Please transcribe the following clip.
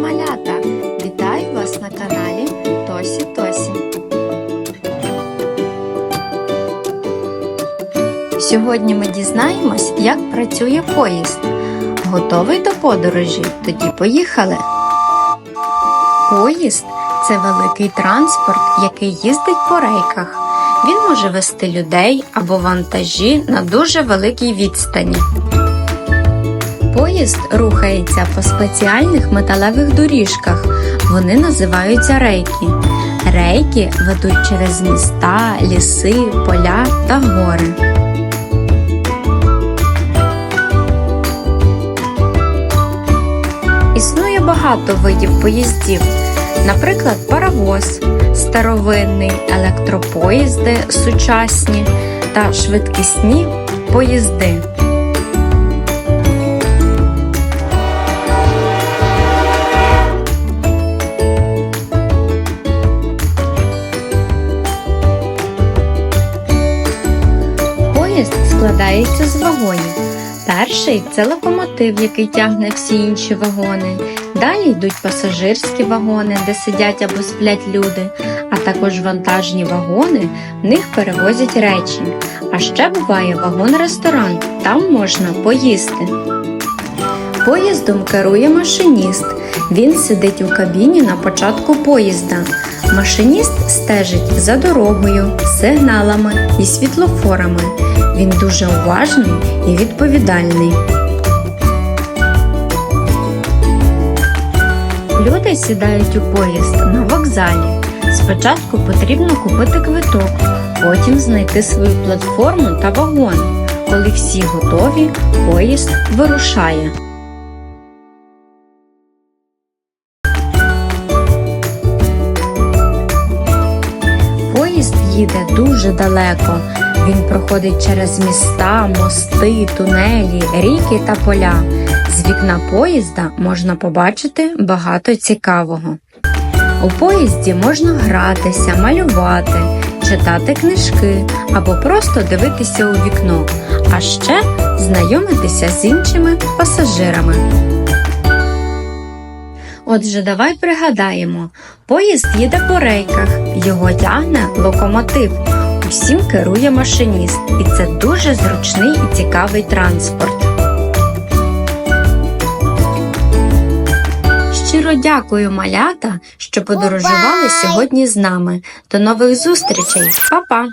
малята! Вітаю вас на каналі Тосі Тосі. Сьогодні ми дізнаємось, як працює поїзд. Готовий до подорожі? Тоді поїхали. Поїзд це великий транспорт, який їздить по рейках. Він може вести людей або вантажі на дуже великій відстані. Поїзд рухається по спеціальних металевих доріжках. Вони називаються рейки. Рейки ведуть через міста, ліси, поля та гори. Існує багато видів поїздів, наприклад, паровоз, старовинний, електропоїзди сучасні та швидкісні поїзди. Складається з вагонів. Перший це локомотив, який тягне всі інші вагони. Далі йдуть пасажирські вагони, де сидять або сплять люди, а також вантажні вагони, в них перевозять речі. А ще буває вагон-ресторан, там можна поїсти. Поїздом керує машиніст. Він сидить у кабіні на початку поїзда. Машиніст стежить за дорогою, сигналами і світлофорами. Він дуже уважний і відповідальний. Люди сідають у поїзд на вокзалі. Спочатку потрібно купити квиток, потім знайти свою платформу та вагон. Коли всі готові, поїзд вирушає. Їде дуже далеко. Він проходить через міста, мости, тунелі, ріки та поля. З вікна поїзда можна побачити багато цікавого. У поїзді можна гратися, малювати, читати книжки або просто дивитися у вікно, а ще знайомитися з іншими пасажирами. Отже, давай пригадаємо, поїзд їде по рейках, його тягне локомотив. Усім керує машиніст, і це дуже зручний і цікавий транспорт. Щиро дякую, малята, що подорожували сьогодні з нами. До нових зустрічей, Па-па!